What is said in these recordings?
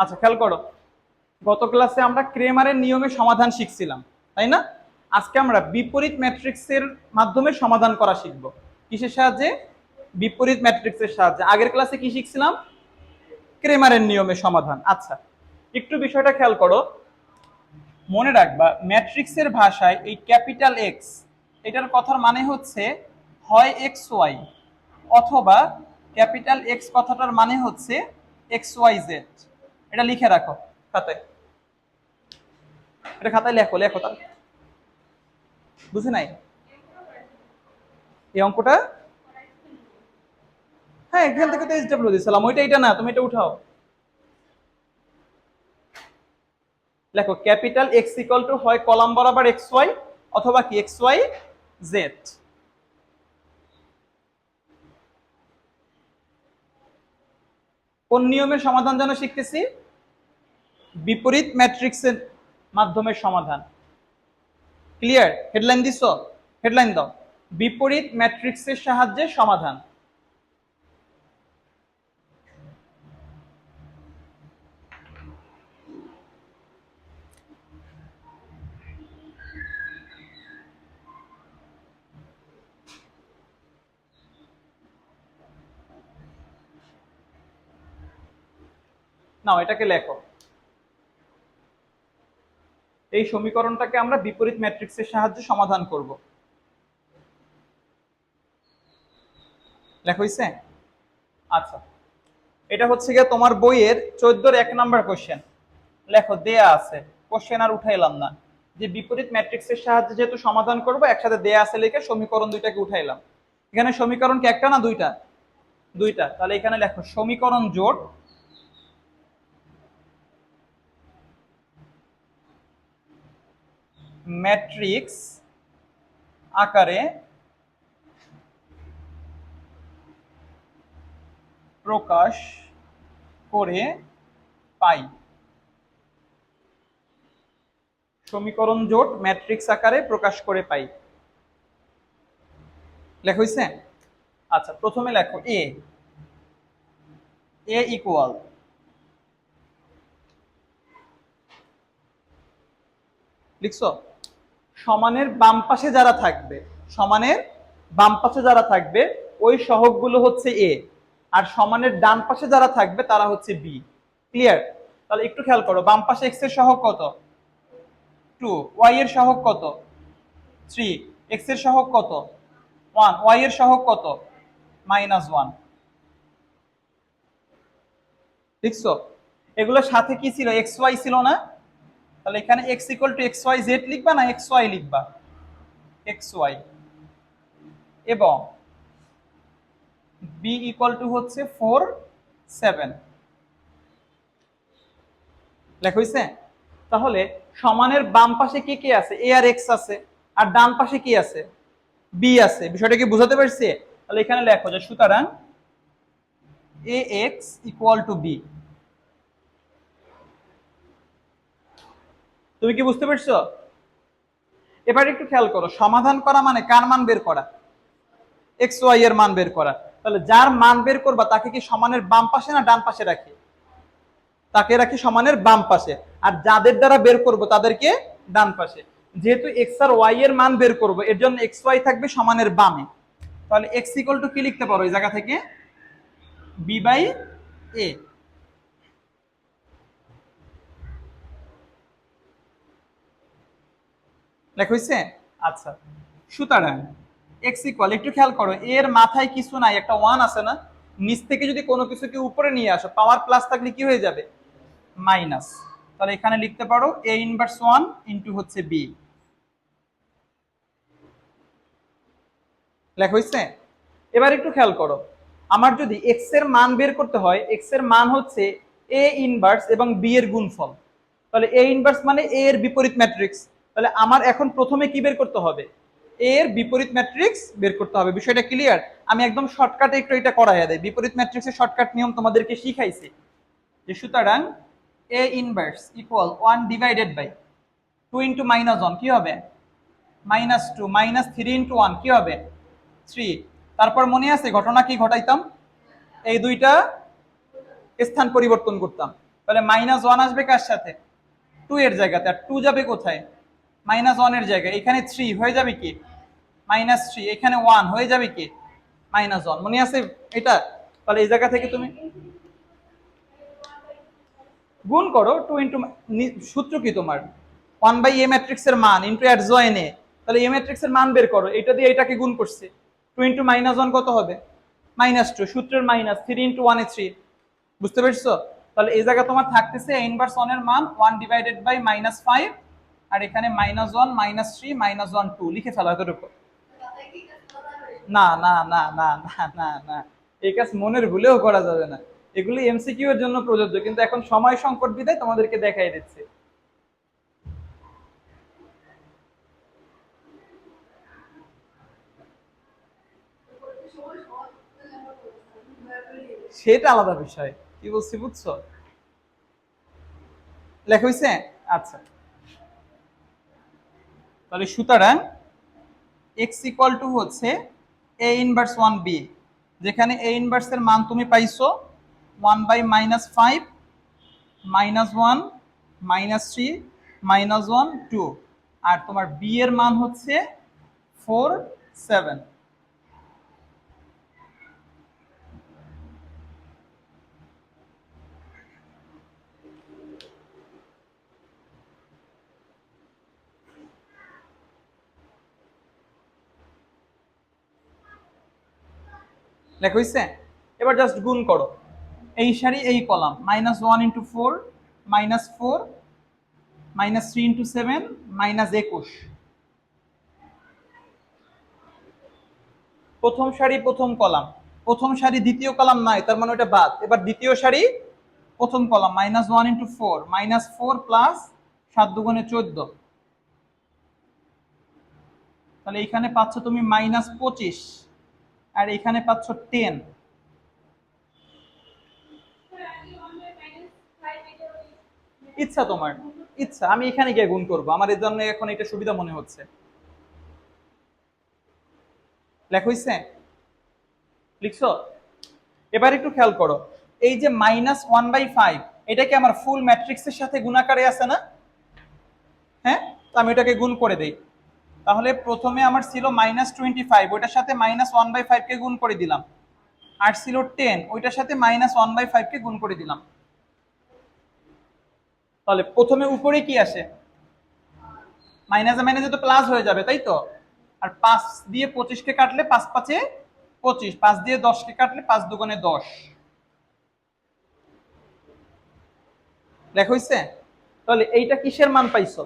আচ্ছা খেয়াল করো। গত ক্লাসে আমরা ক্রেমারের নিয়মে সমাধান শিখছিলাম, তাই না? আজকে আমরা বিপরীত ম্যাট্রিক্সের মাধ্যমে সমাধান করা শিখব। কিসের সাহায্যে? বিপরীত ম্যাট্রিক্সের সাহায্যে। আগের ক্লাসে কি শিখছিলাম? ক্রেমারের নিয়মে সমাধান। আচ্ছা একটু বিষয়টা খেয়াল করো। মনে রাখবা, ম্যাট্রিক্সের ভাষায় এই ক্যাপিটাল এক্স এটার কথার মানে হচ্ছে হয় এক্স ওয়াই অথবা ক্যাপিটাল এক্স কথাটার মানে হচ্ছে এক্স ওয়াই জেড এটা লিখে রাখো খাতায়। এটা খাতায় লেখো লেখো তাহলে। বুঝে নাই? এই অঙ্কটা? হ্যাঁ এখান থেকে তো এস ডাব্লিউ দিয়েছিলাম, ওইটা এটা না, তুমি এটা উঠাও। লেখো, ক্যাপিটাল এক্স ইকাল টু হয় কলাম বরাবর এক্স ওয়াই অথবা কি এক্স ওয়াই জেড কোন নিয়মের সমাধান যেন শিখতেছি? বিপরীত ম্যাট্রিক্সের মাধ্যমে সমাধান। ক্লিয়ার হেডলাইন দিছ? হেডলাইন দাও। বিপরীত ম্যাট্রিক্সের সাহায্যে সমাধান। নাও, এটাকে লেখো। এই সমীকরণটাকে আমরা বিপরীত ম্যাট্রিক্সের সাহায্যে সমাধান করব। লেখো হইছে? আচ্ছা। এটা হচ্ছে গিয়ে তোমার বইয়ের চোদ্দোর এক নাম্বার কোশ্চেন লেখো, দেয়া আছে। কোশ্চেন আর উঠাইলাম না। যে বিপরীত ম্যাট্রিক্সের সাহায্যে যেহেতু সমাধান করব, একসাথে দেয়া আছে লিখে সমীকরণ দুইটাকে উঠাইলাম। এখানে সমীকরণ কি একটা না দুইটা? দুইটা। তাহলে এখানে লেখো, সমীকরণ জোট ম্যাট্রিক্স আকারে প্রকাশ করে পাই। সমীকরণ জোট ম্যাট্রিক্স আকারে প্রকাশ করে পাই। লেখ হইছে? আচ্ছা প্রথমে লেখো এ এ ইকুয়াল লিখছো? সমানের বাম পাশে যারা থাকবে, সমানের বাম পাশে যারা থাকবে, ওই সহগগুলো হচ্ছে এ। আর সমানের ডান পাশে যারা থাকবে, তারা হচ্ছে বি। ক্লিয়ার তাহলে একটু খেয়াল করো, বাম পাশে এক্সের সহগ কত? টু ওয়াই এর সহগ কত? থ্রি এক্সের সহগ কত? ওয়ান ওয়াই এর সহগ কত? মাইনাস ওয়ান লিখছো এগুলোর সাথে কি ছিল? এক্স ওয়াই ছিল না? তাহলে এখানে X equal to X Y Z লিখবা না এক্স ওয়াই লিখবা? এক্স ওয়াই এবং বি ইকুয়াল টু হচ্ছে ফোর সেভেন লেখা হয়েছে তাহলে সমানের বাম পাশে কি কি আছে? এ আর এক্স আছে। আর ডান পাশে কি আছে? বি আছে। বিষয়টা কি বুঝাতে পারছি? তাহলে এখানে লেখো যে সুতরাং A X equal to B তুমি কি বুঝতে পারছ? এবার একটু খেয়াল করো, সমাধান করা মানে কার মান বের করা? এক্স ওয়াই এর মান বের করা। তাহলে যার মান বের করবা, তাকে কি সমানের বাম পাশে না ডান পাশে রাখি? তাকে রাখি সমানের বাম পাশে। আর যাদের দ্বারা বের করব, তাদেরকে ডান পাশে। যেহেতু এক্স আর ওয়াই এর মান বের করব, এর জন্য এক্স ওয়াই থাকবে সমানের বামে। তাহলে এক্স ইকুয়াল টু কি লিখতে পারো এই জায়গা থেকে? বি বাই এ লেখ হয়েছে আচ্ছা। সুতরাং এক্স ইকুয়াল একটু খেয়াল করো এর মাথায় কিছু নাই একটা ওয়ান আছে না? নিচ থেকে যদি কোনো কিছুকে উপরে নিয়ে আসো পাওয়ার প্লাস থাকলে কি হয়ে যাবে? মাইনাস তাহলে এখানে লিখতে পারো এ ইনভার্স ওয়ান ইন্টু হচ্ছে বি লেখ হয়েছে এবার একটু খেয়াল করো আমার যদি এক্সের মান বের করতে হয় এক্সের মান হচ্ছে এ ইনভার্স এবং বি এর গুণফল। তাহলে এ ইনভার্স মানে এ এর বিপরীত ম্যাট্রিক্স তাহলে আমার এখন প্রথমে কি বের করতে হবে? এর বিপরীত ম্যাট্রিক্স বের করতে হবে। বিষয়টা ক্লিয়ার আমি একদম শর্টকাটে একটু এটা করাইয়া দেয় বিপরীত ম্যাট্রিক্সের শর্টকাট নিয়ম তোমাদেরকে শিখাইছি যে সুতরাং A inverse equal one divided by two into minus one কী হবে? Minus two minus three into one কী হবে? থ্রি তারপর মনে আছে ঘটনা কি ঘটাইতাম? এই দুইটা স্থান পরিবর্তন করতাম। তাহলে মাইনাস ওয়ান আসবে কার সাথে? টু এর জায়গাতে। আর টু যাবে কোথায়? মাইনাস ওয়ানের জায়গায়, এখানে থ্রি হয়ে যাবে কি? মাইনাস থ্রি এখানে ওয়ান হয়ে যাবে কি? মাইনাস ওয়ান মনে আছে এটা? তাহলে এই জায়গা থেকে তুমি গুণ করো টু ইন্টু সূত্র কি তোমার? ওয়ান বাই এ ম্যাট্রিক্সের মান ইন্টু অ্যাডজয়েন এ তাহলে এ ম্যাট্রিক্সের মান বের করো, এটা দিয়ে এটাকে গুণ করছে। টু ইন্টু মাইনাস ওয়ান কত হবে? মাইনাস টু সূত্রের minus three into one three বুঝতে পেরেছ? তাহলে এই জায়গা তোমার থাকতেছে ইনভার্স ওয়ানের মান one divided by minus five আর এখানে minus one minus three minus one two লিখে ফেলো এতটুকু। না না না না না না এই কাজ মনের ভুলেও করা যাবে না। এগুলি এমসিকিউ এর জন্য প্রযোজ্য, কিন্তু এখন সময় সংকট বিদায় তোমাদেরকে দেখাই দিচ্ছে। সেটা আলাদা বিষয়। কি বলছি, বুঝছ? লেখা হয়েছে আচ্ছা। তাহলে সুতরাং এক্স ইকুয়াল টু হচ্ছে এ ইনভার্স ওয়ান বি যেখানে এ ইনভার্সের মান তুমি পাইছো one by minus five minus one minus three minus one two আর তোমার বি এর মান হচ্ছে ফোর সেভেন লেখা হয়েছে এবার জাস্ট গুণ করো। এই সারি, এই column minus one into four minus four minus three into seven minus একুশ। প্রথম সারি, প্রথম কলাম। প্রথম সারি দ্বিতীয় কলাম নাই, তার মানে ওটা বাদ। এবার দ্বিতীয় সারি, প্রথম column minus one into four minus four plus সাত দুগুণে চোদ্দ। তাহলে এইখানে পাচ্ছ তুমি মাইনাস পঁচিশ। আর এখানে পাচ্ছ টেন ইচ্ছা তোমার, ইচ্ছা। আমি এখানে গিয়ে গুণ করব। আমার এর জন্য এখন এটা সুবিধা মনে হচ্ছে। লেখা হইছে? লিখছো? এবার একটু খেয়াল করো। এই যে মাইনাস ওয়ান বাই ফাইভ এটা কি আমার ফুল ম্যাট্রিক্সের সাথে গুণাকারে আছে না? হ্যাঁ? তো আমি এটাকে গুণ করে দেই। তাহলে প্রথমে আমার ছিল মাইনাস টোয়েন্টি ফাইভ ওইটার সাথে মাইনাস ওয়ান বাই ফাইভকে গুণ করে দিলাম। আর ছিল টেন ওইটার সাথে মাইনাস ওয়ান বাই ফাইভকে গুণ করে দিলাম। তাহলে প্রথমে উপরে কি আসে? মাইনাসে মাইনাসে তো প্লাস হয়ে যাবে, তাই তো? আর পাঁচ দিয়ে পঁচিশকে কাটলে পাঁচ পাঁচে পঁচিশ, পাঁচ দিয়ে দশকে কাটলে পাঁচ দুগুণে দশ। দেখো হইছে? তাহলে এইটা কিসের মান পাইছো?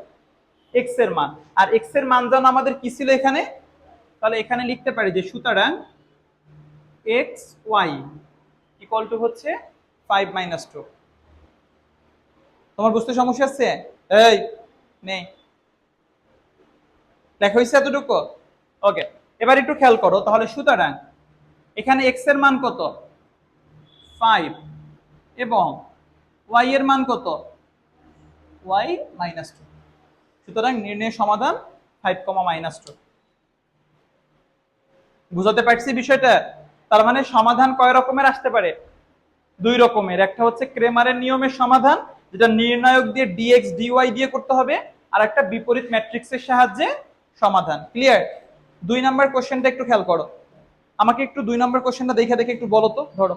এক্সের মান। আর এক্সের মান জানো আমাদের কি ছিল এখানে? তাহলে এখানে লিখতে পারি যে সুতরাং এক্স ওয়াই ইকুয়াল টু হচ্ছে ফাইভ মাইনাস টু তোমার বুঝতে সমস্যা আছে? এই, নেই। লেখা হয়েছে এতটুকু? ওকে এবার একটু খেয়াল করো। তাহলে সুতরাং এখানে এক্সের মান কত? ফাইভ এবং ওয়াই এর মান কত? ওয়াই মাইনাস টু সুতরাং নির্ণয় সমাধান ফাইভ কমা মাইনাস টু বুঝাতে পারছি বিষয়টা? তার মানে সমাধান কয় রকমের আসতে পারে? দুই রকমের। একটা হচ্ছে ক্রেমারের নিয়মের সমাধান, যেটা নির্ণায়ক দিয়ে ডিএক্স ডিওয়াই দিয়ে করতে হবে, আর একটা বিপরীত ম্যাট্রিক্সের সাহায্যে সমাধান। ক্লিয়ার দুই নাম্বার কোশ্চেনটা একটু খেয়াল করো। আমাকে একটু দুই নম্বর কোশ্চেনটা দেখে দেখে একটু বলো তো, ধরো।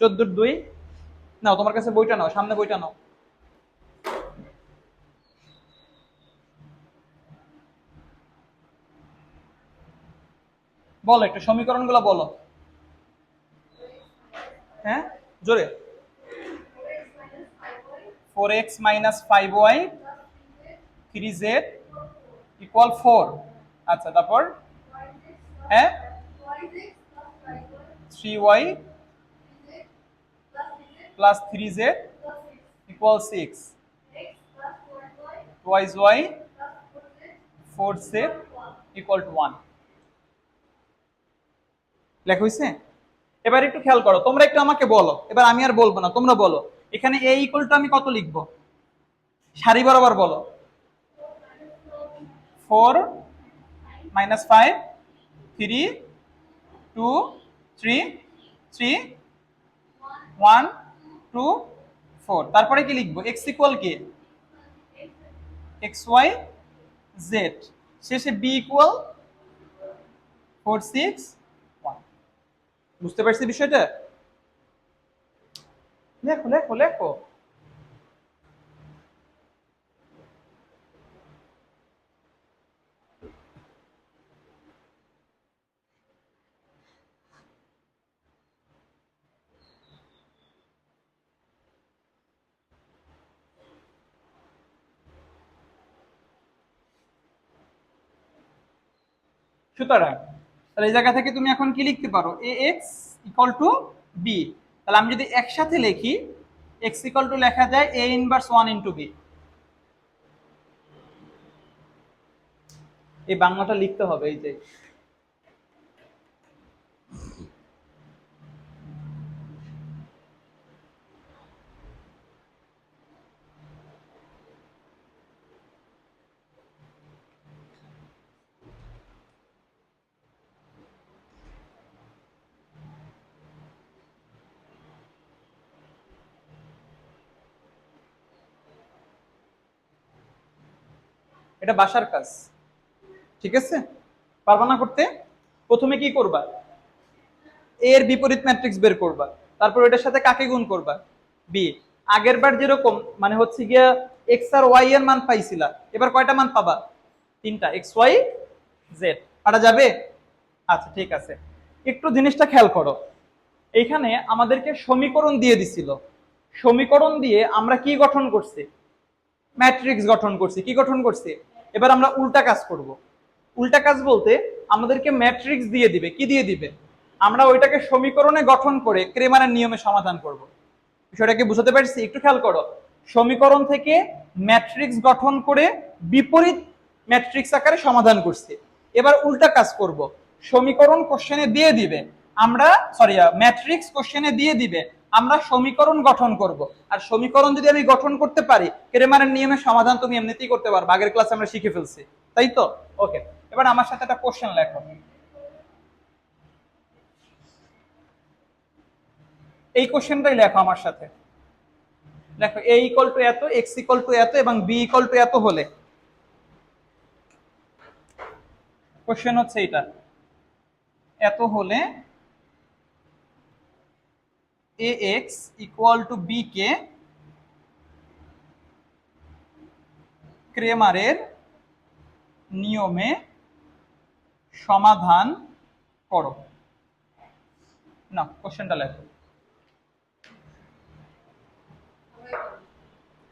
চোদ্দোর দুই? নাও, তোমার কাছে বইটা নাও, সামনে বইটা নাও। বলো, একটু সমীকরণগুলো বলো। হ্যাঁ? জোরে। Four x minus five y three z equal four আচ্ছা তারপর? হ্যাঁ? Three y plus three z equal six twice y four z equal to one লেখা হয়েছে এবার একটু খেয়াল করো, তোমরা একটু আমাকে বলো, এবার আমি আর বলব না, তোমরা বলো, এখানে এ ইকুয়াল টু আমি কত লিখব? সারি বরাবর বলো। Four minus five three two three three one two four তারপরে কি লিখব? এক্স ইকুয়াল কি? এক্স ওয়াই জেড শেষে বি ইকুয়াল ফোর সিক্স বুঝতে পারছি বিষয়টা লেখো লেখো লেখো সুতরাং তাহলে এই জায়গা থেকে তুমি এখন কি লিখতে পারো? A x equal to B তাহলে আমি যদি একসাথে লিখি এক্স ইকুয়াল টু লেখা যায় A inverse one into B এই বাংলাটা লিখতে হবে, এই যে এটা বাসার কাজ। ঠিক আছে? পারবা না করতে? প্রথমে কি করবা? এর বিপরীত ম্যাট্রিক্স বের করবা। তারপর এটার সাথে কাকে গুণ করবা? বি আগের বার যেরকম মানে হচ্ছে গিয়া এক্স আর ওয়াই এর মান পাইছিলা, এবার কয়টা মান পাবা? তিনটা। এক্স ওয়াই জেড পারা যাবে? আচ্ছা ঠিক আছে। একটু জিনিসটা খেয়াল করো। এইখানে আমাদেরকে সমীকরণ দিয়ে দিছিল। সমীকরণ দিয়ে আমরা কি গঠন করছি? ম্যাট্রিক্স গঠন করছি। কি গঠন করছি? এবার আমরা উল্টা কাজ করব। উল্টা কাজ বলতে আমাদেরকে ম্যাট্রিক্স দিয়ে দিবে। কি দিয়ে দিবে? আমরা ওইটাকে সমীকরণে গঠন করে ক্রেমারের নিয়মে সমাধান করব। বিষয়টাকে বুঝতে পারছি? একটু খেয়াল করো। সমীকরণ থেকে ম্যাট্রিক্স গঠন করে বিপরীত ম্যাট্রিক্স আকারে সমাধান করছি। এবার উল্টা কাজ করব। সমীকরণ কোশ্চেনে দিয়ে দিবে। আমরা সরি ম্যাট্রিক্স কোশ্চেনে দিয়ে দিবে। আমরা সমীকরণ গঠন করব। আর সমীকরণ যদি আমি গঠন করতে পারি, ক্রেমারের নিয়মে সমাধান তুমি এমনিতেই করতে পারবে। আগের ক্লাসে আমরা শিখে ফেলছি। তাই তো? ওকে এবার আমার সাথে একটা কোশ্চেন লেখো। এই কোশ্চেনটাই লেখো আমার সাথে। দেখো এ ইকল টু এত এক্স ইকল টু এত এবং বি ইকল টু এত হলে। কোশ্চেন হচ্ছে এটা এত হলে A x equal to B কে ক্রেমারের নিয়মে সমাধান করো। না কোশ্চেনটা লেখো।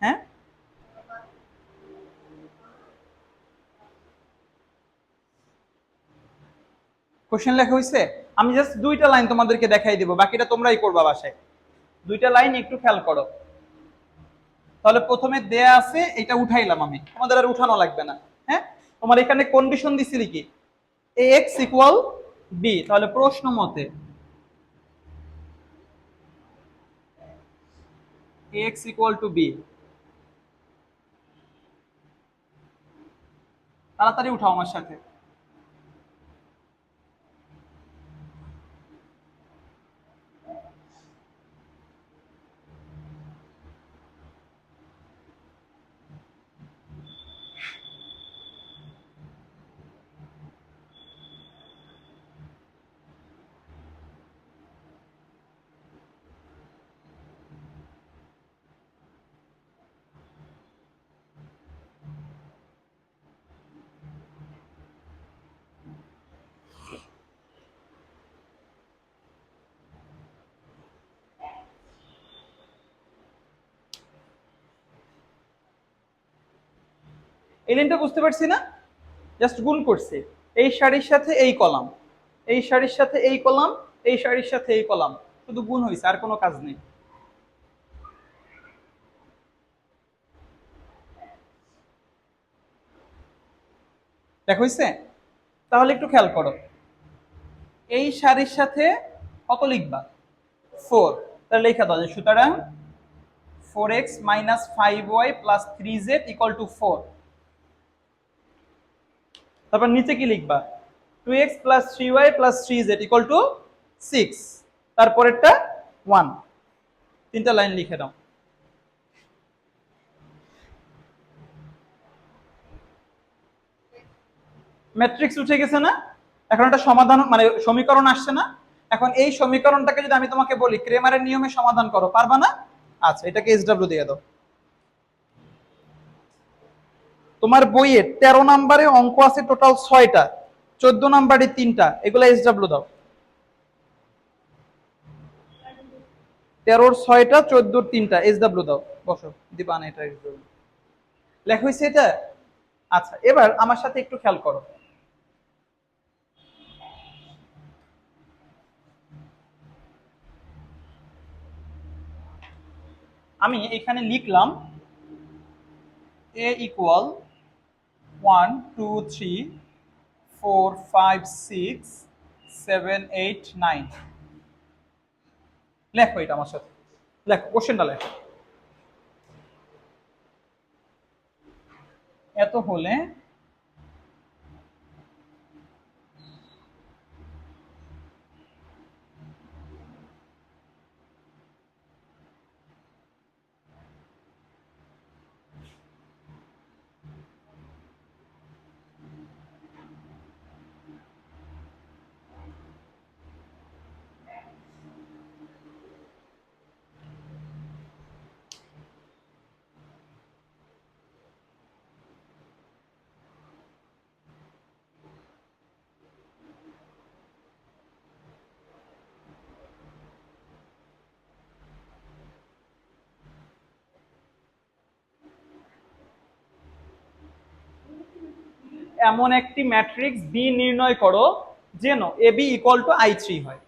হ্যাঁ? কোশ্চেন লেখা হয়েছে আমি জাস্ট দুইটা লাইন তোমাদেরকে দেখাই দিব, বাকিটা তোমরাই করবা বাসায়। দুইটা লাইন একটু খেয়াল করো। তাহলে প্রথমে দেয়া আছে, এটা উঠাইলাম আমি। তোমাদের আর উঠানো লাগবে না হ্যাঁ? তোমার এখানে কন্ডিশন দিছিলি কি? এ এক্স ইকুয়াল বি তাহলে প্রশ্ন মতে এক্স ইকুয়াল টু বি তাড়াতাড়ি উঠাও আমার সাথে। এই লাইনটা বুঝতে পারছি না? জাস্ট গুণ করছে। এই শাড়ির সাথে এই কলাম। এই শাড়ির সাথে এই কলাম, এই শাড়ির সাথে এই কলাম। শুধু গুণ হয়েছে আর কোনো কাজ নেই। দেখ হয়েছে তাহলে একটু খেয়াল করো। এই শাড়ির সাথে কত লিখবা? ফোর তাহলে লেখা দাও যে সুতরাং four x minus five y plus three z equal to four তারপর নিচে কি লিখবা? Two x plus three y plus three z equal to six তারপরেরটা ওয়ান তিনটা লাইন লিখে দাও। ম্যাট্রিক্স উঠে গেছে না? এখন একটা সমাধান মানে সমীকরণ আসছে না? এখন এই সমীকরণটাকে যদি আমি তোমাকে বলি ক্রেমারের নিয়মে সমাধান করো, পারবা না? আচ্ছা এটাকে এস ডাব্লিউ দিয়ে দাও। তোমার বইয়ে তেরো নাম্বারে অঙ্ক আছে টোটাল ছয়টা, চোদ্দ নাম্বারে তিনটা, এগুলো ডাব্লু দাও। তেরোর ছয়টা, চোদ্দোর তিনটা এসডব্লিউ দাও। বসো, দিবা না এটা লেখা হয়েছে এটা? আচ্ছা এবার আমার সাথে একটু খেয়াল করো। আমি এখানে লিখলাম A equal one two three four five six seven eight nine লেখো এটা আমার সাথে। লেখো, কোশ্চেনটা লেখো। এত হলে এমন একটি ম্যাট্রিক্স বি নির্ণয় করো, যেন A B equal to I three হয়।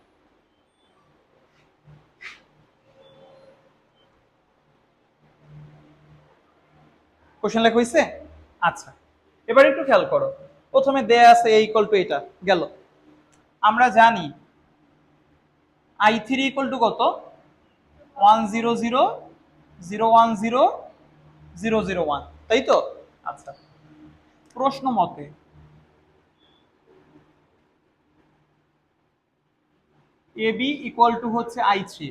কোশ্চেন লেখা হয়েছে আচ্ছা এবার একটু খেয়াল করো। প্রথমে দেয়া আছে এ ইকুয়াল টু এটা, গেল। আমরা জানি আই থ্রি ইকুয়াল টু কত? One zero zero zero one zero zero zero one তাই তো? আচ্ছা। প্রশ্ন মতে এ বি ইকুয়াল টু হচ্ছে আই থ্রি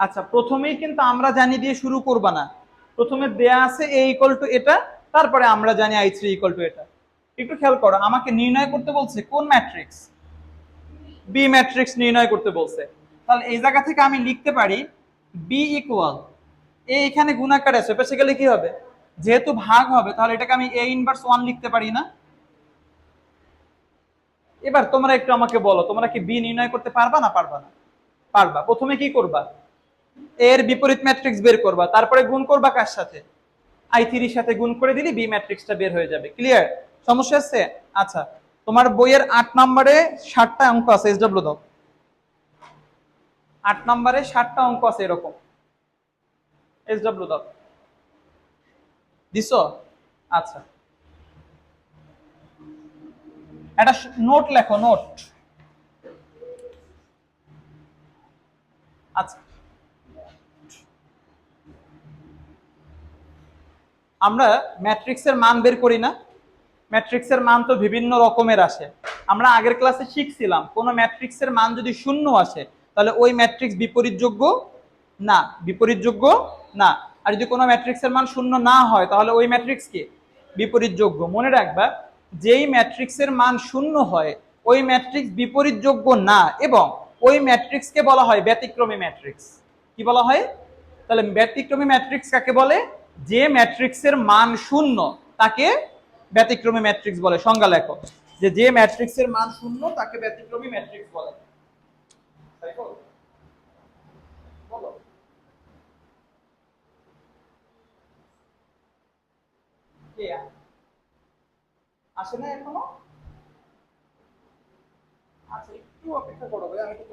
আচ্ছা প্রথমেই কিন্তু আমরা জানি দিয়ে শুরু করবা না। প্রথমে দেয়া আছে এ ইকুয়াল টু এটা, তারপরে আমরা জানি আই থ্রি ইকুয়াল টু এটা। একটু খেয়াল করো, আমাকে নির্ণয় করতে বলছে কোন ম্যাট্রিক্স বি ম্যাট্রিক্স নির্ণয় করতে বলছে। তাহলে এই জায়গা থেকে আমি লিখতে পারি বি ইকুয়াল এ এখানে গুণাকার আছে গেলে কি হবে? যেহেতু ভাগ হবে, তাহলে এটাকে আমি এ ইনভার্স ওয়ান লিখতে পারি না। এবার তোমরা একটু আমাকে বলো, তোমরা কি বি নির্ণয় করতে পারবা না পারবা না? পারবা। প্রথমে কি করবা? এর বিপরীত ম্যাট্রিক্স বের করবা। তারপরে গুণ করবা কার সাথে? আই থ্রির সাথে গুণ করে দিলে বি ম্যাট্রিক্সটা বের হয়ে যাবে। ক্লিয়ার সমস্যা আছে? আচ্ছা তোমার বইয়ের আট নম্বরে ষাটটা অঙ্ক আছে এস এসডব্লিউ দাও। আট নম্বরে ষাটটা অঙ্ক আছে এরকম। এসডব্লিউ দাও দিছ? আচ্ছা। একটা নোট লেখো নোট আচ্ছা। আমরা ম্যাট্রিক্সের মান বের করি না। ম্যাট্রিক্সের মান তো বিভিন্ন রকমের আসে। আমরা আগের ক্লাসে শিখছিলাম, কোন ম্যাট্রিক্সের মান যদি শূন্য আসে তাহলে ওই ম্যাট্রিক্স বিপরীতযোগ্য না বিপরীতযোগ্য না। আর যদি কোনো ম্যাট্রিক্সের মান শূন্য না হয়, তাহলে ওই ম্যাট্রিক্স কি? বিপরীতযোগ্য। মনে রাখবা, যেই ম্যাট্রিক্সের মান শূন্য হয়, ওই ম্যাট্রিক্স বিপরীতযোগ্য না এবং ওই ম্যাট্রিক্সকে বলা হয় ব্যতিক্রমী ম্যাট্রিক্স কি বলা হয়? তাহলে ব্যতিক্রমী ম্যাট্রিক্স কাকে বলে? যে ম্যাট্রিক্সের মান শূন্য, তাকে ব্যতিক্রমী ম্যাট্রিক্স বলে। সংজ্ঞা লেখো। যে যে ম্যাট্রিক্সের মান শূন্য, তাকে ব্যতিক্রমী ম্যাট্রিক্স বলে। আসে না এখনও? আচ্ছা একটু অপেক্ষা করো ভাই, আমি তো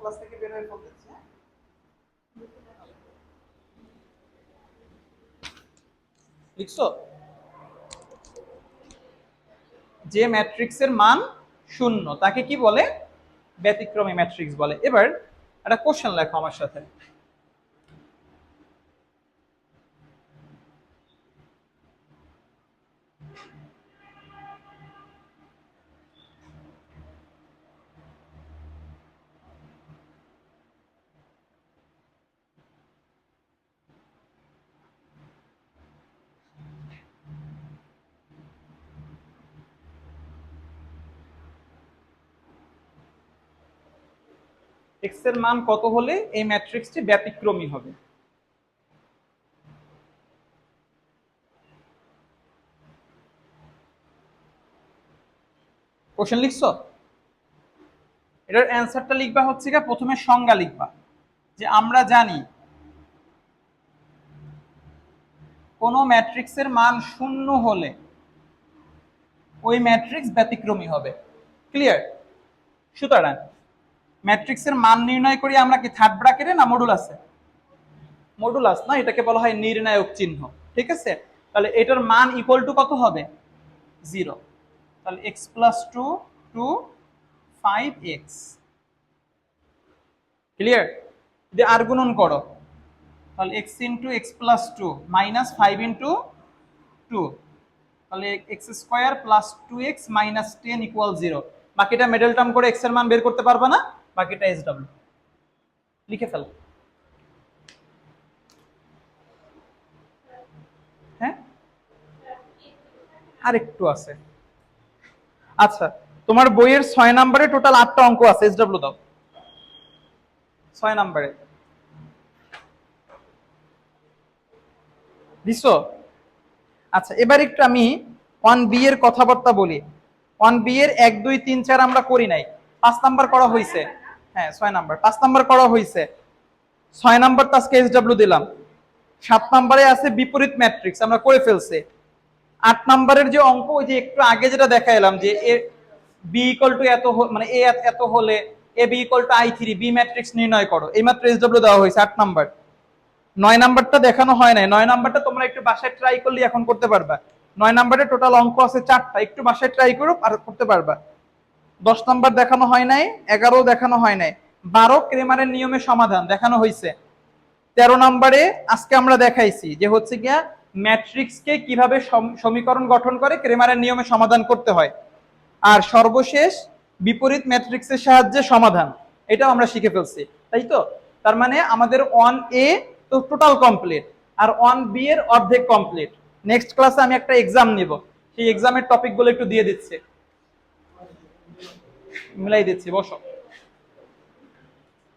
ক্লাস থেকে বের হয়ে হ্যাঁ? লিখছো? যে ম্যাট্রিক্সের মান শূন্য, তাকে কি বলে? ব্যতিক্রমী ম্যাট্রিক্স বলে। এবার একটা কোশ্চেন লেখো আমার সাথে। এক্সের মান কত হলে এই ম্যাট্রিক্সটি ব্যতিক্রমী হবে? কোশ্চেন লিখছো? এটার অ্যান্সারটা লিখবা হচ্ছে গিয়ে প্রথমে সংজ্ঞা লিখবা, যে আমরা জানি কোন ম্যাট্রিক্সের মান শূন্য হলে ওই ম্যাট্রিক্স ব্যতিক্রমী হবে। ক্লিয়ার সুতরাং ম্যাট্রিক্সের মান নির্ণয় করি আমরা কি থার্ড ব্র্যাকেটে না মডুল আছে মডুলাস না? এটাকে বলা হয় নির্ণায়ক চিহ্ন। ঠিক আছে? তাহলে এটার মান ইকুয়াল টু কত হবে? জিরো তাহলে x plus two two five x clear যদি আর গুণন করো, তাহলে x into x plus two minus five into two তাহলে x square plus two x minus ten equal zero বাকিটা মিডল টার্ম করে এক্সের মান বের করতে পারবে না? বাকিটা এস ডাব্লিউ লিখে ফেল। হ্যাঁ? আর একটু আছে। আচ্ছা তোমার বইয়ের ছয় নম্বরে টোটাল আটটা অঙ্ক আছে এস ডাব্লিউ দাও। ছয় নাম্বারে। দিছো? আচ্ছা এবার একটু আমি ওয়ান বি এর কথাবার্তা বলি। ওয়ান বি এর এক, দুই, তিন, চার আমরা করি নাই। পাঁচ নাম্বার করা হয়েছে হ্যাঁ ছয় নাম্বার। পাঁচ নাম্বার করা হয়েছে ছয় নাম্বার তো আজকে এসডব্লিউ দিলাম। সাত নাম্বারে আছে বিপরীত ম্যাট্রিক্স আমরা করে ফেলছে। আট নাম্বারের যে অঙ্ক, ওই যে একটু আগে যেটা দেখা এলাম যে এ বি ইকুয়াল টু এত মানে এ এত হলে A B equal to I three B matrix নির্ণয় করো। এই মাত্র এসডব্লিউ দেওয়া হয়েছে, আট নাম্বার। নয় নাম্বারটা দেখানো হয় নাই। নয় নাম্বারটা তোমরা একটু বাসায় ট্রাই করলে এখন করতে পারবা। নয় নাম্বারে টোটাল অঙ্ক আছে চারটা। একটু বাসায় ট্রাই করো, আর করতে পারবা। দশ নম্বর দেখানো হয় নাই, এগারো দেখানো হয় নাই। বারো ক্রেমারের নিয়মে সমাধান দেখানো হয়েছে। তেরো নাম্বারে আজকে আমরা দেখাইছি যে হচ্ছে গিয়া ম্যাট্রিক্সকে কীভাবে সমীকরণ গঠন করে ক্রেমারের নিয়মে সমাধান করতে হয়। আর সর্বশেষ বিপরীত ম্যাট্রিক্সের সাহায্যে সমাধান। এটাও আমরা শিখে ফেলছি, তাই তো? তার মানে আমাদের ওয়ান এ তো টোটাল কমপ্লিট আর ওয়ান বি এর অর্ধেক কমপ্লিট নেক্সট ক্লাসে আমি একটা এক্সাম নিব। সেই এক্সামের টপিকগুলো একটু দিয়ে দিচ্ছি। মিলাই দিচ্ছি বসো।